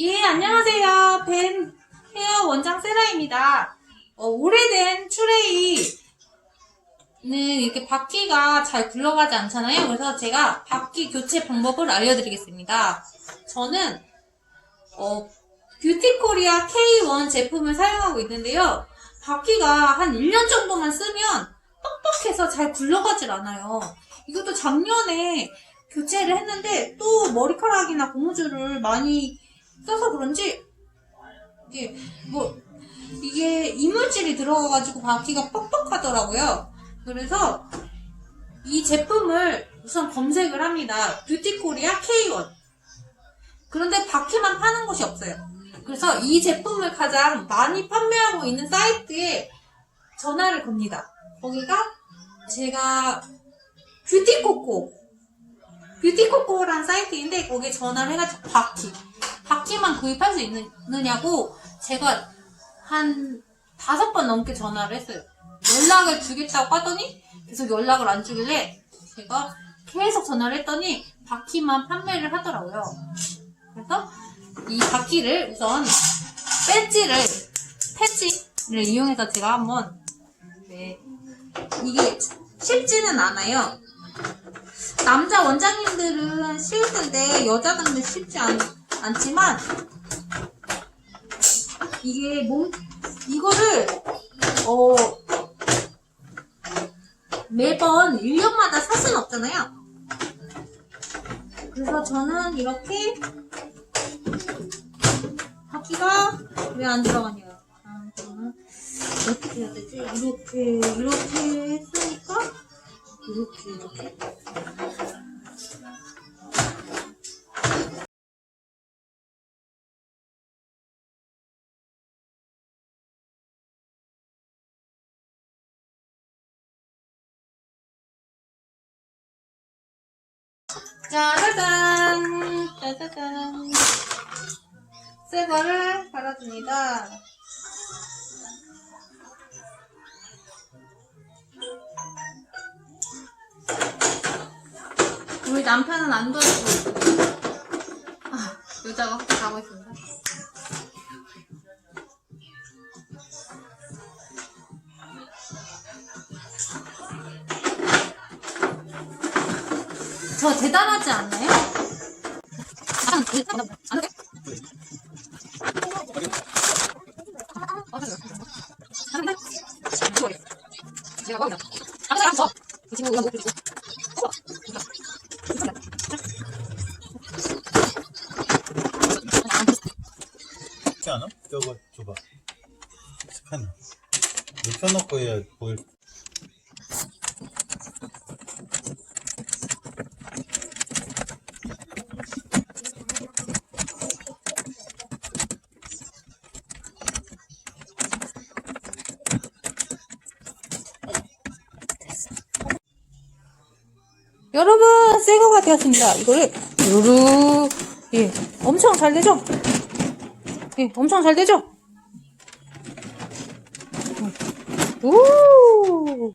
예, 안녕하세요. 벤 헤어 원장 세라입니다. 어, 오래된 추레이는 이렇게 바퀴가 잘 굴러가지 않잖아요. 그래서 제가 바퀴 교체 방법을 알려드리겠습니다. 저는 어, 뷰티코리아 K1 제품을 사용하고 있는데요. 바퀴가 한 1년 정도만 쓰면 뻑뻑해서 잘 굴러가질 않아요. 이것도 작년에 교체를 했는데 또 머리카락이나 고무줄을 많이 써서 그런지 이게 뭐 이게 이물질이 들어가가지고 바퀴가 뻑뻑하더라고요. 그래서 이 제품을 우선 검색을 합니다. 뷰티코리아 K1. 그런데 바퀴만 파는 곳이 없어요. 그래서 이 제품을 가장 많이 판매하고 있는 사이트에 전화를 겁니다. 거기가 제가 뷰티코코 뷰티코코라는 사이트인데 거기에 전화를 해가지고 바퀴 바퀴만 구입할 수 있느냐고 제가 한 다섯 번 넘게 전화를 했어요. 연락을 주겠다고 하더니 계속 연락을 안 주길래 제가 계속 전화를 했더니 바퀴만 판매를 하더라고요. 그래서 이 바퀴를 우선 배지를 패치를 이용해서 제가 한번 네, 이게 쉽지는 않아요. 남자 원장님들은 쉬울 텐데 여자들은 쉽지 않, 않지만 이게 몸 이거를 어 매번 1년마다 살 수는 없잖아요. 그래서 저는 이렇게 바퀴가 왜 안 들어가냐? 아, 저는 어떻게 해야 되지? 이렇게 이렇게 했으니까 이렇게 이렇게 짜자잔 짜자잔. 새 거를 갈아줍니다. 우리 남편은 안 도와주고 있어요. 아, 여자가 혼자 가고 있습니다 저 대단하지 않나요? 그렇지 않아? 저거 줘봐 스캐너 눕혀놓고 해야 보일 여러분 새거가 되었습니다 이거를 요루. 예 엄청 잘 되죠? 예 엄청 잘 되죠? 오!